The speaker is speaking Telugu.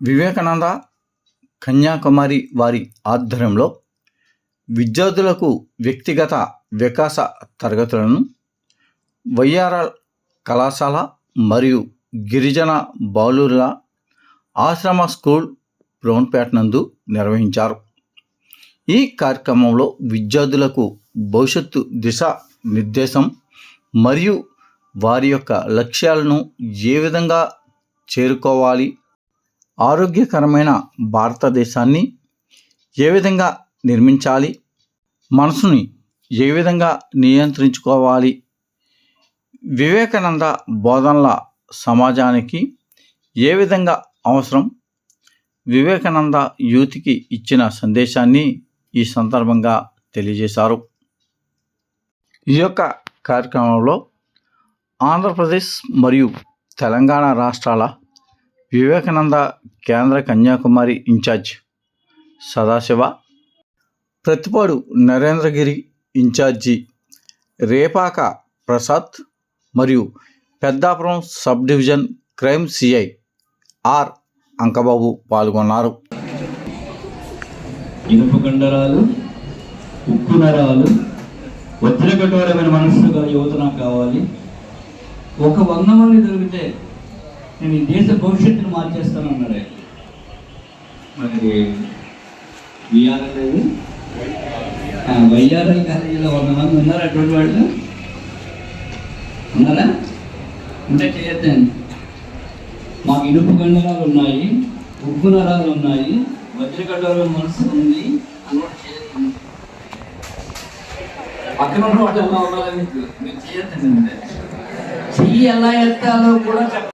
వివేకానంద కన్యాకుమారి వారి ఆధ్వర్యంలో విద్యార్థులకు వ్యక్తిగత వికాస తరగతులను వైఆర్ఆర్ కళాశాల మరియు గిరిజన బాలుర్ల ఆశ్రమ స్కూల్ బ్రౌన్పేట నందు నిర్వహించారు. ఈ కార్యక్రమంలో విద్యార్థులకు భవిష్యత్తు దిశ నిర్దేశం మరియు వారి యొక్క లక్ష్యాలను ఏ విధంగా చేరుకోవాలి ఆరోగ్యకరమైన భారతదేశాన్ని ఏ విధంగా నిర్మించాలి? మనసుని ఏ విధంగా నియంత్రించుకోవాలి? వివేకానంద బోధనల సమాజానికి ఏ విధంగా అవసరం? వివేకానంద యూత్కి ఇచ్చిన సందేశాన్ని ఈ సందర్భంగా తెలియజేశారు. ఈ యొక్క కార్యక్రమంలో ఆంధ్రప్రదేశ్ మరియు తెలంగాణ రాష్ట్రాల వివేకానంద కేంద్ర కన్యాకుమారి ఇన్ఛార్జ్. సదాశివ. ప్రతిపాడు నరేంద్రగిరి ఇన్ఛార్జి. రేపాక ప్రసాద్ మరియు Peddapuram sub division crime CI R. Ankababu పాల్గొన్నారు. ఇనుప కండరాలు ఉక్కు నరాలు వజ్ర కఠోరమైన మనస్సు యువత నాకు కావాలి. ఒక వంద మంది దొరికితే నేను ఈ దేశ భవిష్యత్తును మార్చేస్తాను అన్నాడు. మరి విఆర్ఎల్ లేదు వైఆర్ఎల్ కాలేజీలో వంద మంది ఉన్నారు అటువంటి వాళ్ళు? ఉన్నారా? ఉంటే చేయొద్దండి మాకు ఇనుపు కండరాలు ఉన్నాయి ఉప్పు నరాలు ఉన్నాయి వజ్ర కఠోరమైన మనసు ఉంది. అన్నట్టు చేయొద్దండి పక్కన ఉన్న వాళ్ళు ఎలా ఉండాలని మీరు చేయొద్దండి చెయ్యి ఎలా ఎత్తాలో కూడా చెప్ప